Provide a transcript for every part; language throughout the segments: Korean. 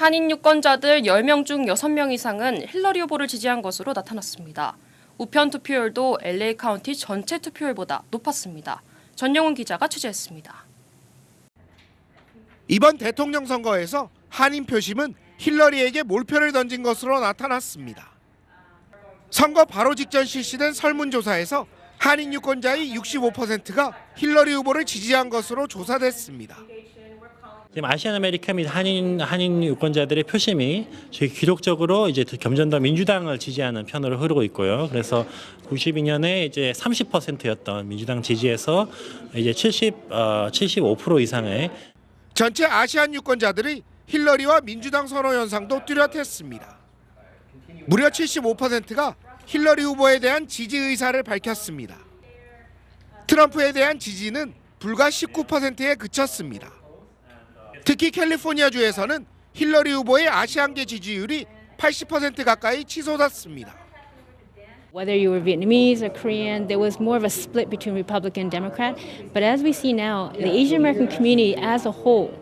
한인 유권자들 10명 중 6명 이상은 힐러리 후보를 지지한 것으로 나타났습니다. 우편 투표율도 LA 카운티 전체 투표율보다 높았습니다. 전영훈 기자가 취재했습니다. 이번 대통령 선거에서 한인 표심은 힐러리에게 몰표를 던진 것으로 나타났습니다. 선거 바로 직전 실시된 설문조사에서 한인 유권자의 65%가 힐러리 후보를 지지한 것으로 조사됐습니다. 지금 아시안 아메리카 및 한인 한인 유권자들의 표심이 저희 기록적으로 이제 겸전더 민주당을 지지하는 편으로 흐르고 있고요. 그래서 92년에 이제 30%였던 민주당 지지에서 이제 70 어, 75% 이상의 전체 아시안 유권자들이 힐러리와 민주당 선호 현상도 뚜렷했습니다. 무려 75%가 힐러리 후보에 대한 지지 의사를 밝혔습니다. 트럼프에 대한 지지는 불과 19%에 그쳤습니다. 특히 캘리포니아주에서는 힐러리 후보의 아시안계 지지율이 80% 가까이 치솟았습니다. Whether you were Vietnamese or Korean, there was more of a split between Republican and Democrat. But as we see now, the Asian American community as a whole,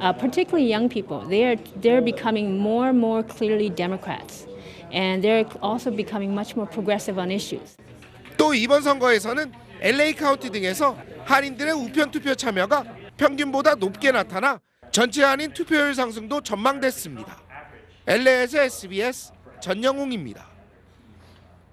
uh, particularly young people, they are they're becoming more and more clearly Democrats, and they're also becoming much more progressive on issues. 또 이번 선거에서는 LA 카운티 등에서 한인들의 우편 투표 참여가 평균보다 높게 나타나 전체 한인 투표율 상승도 전망됐습니다. LA에서 SBS 전영웅입니다.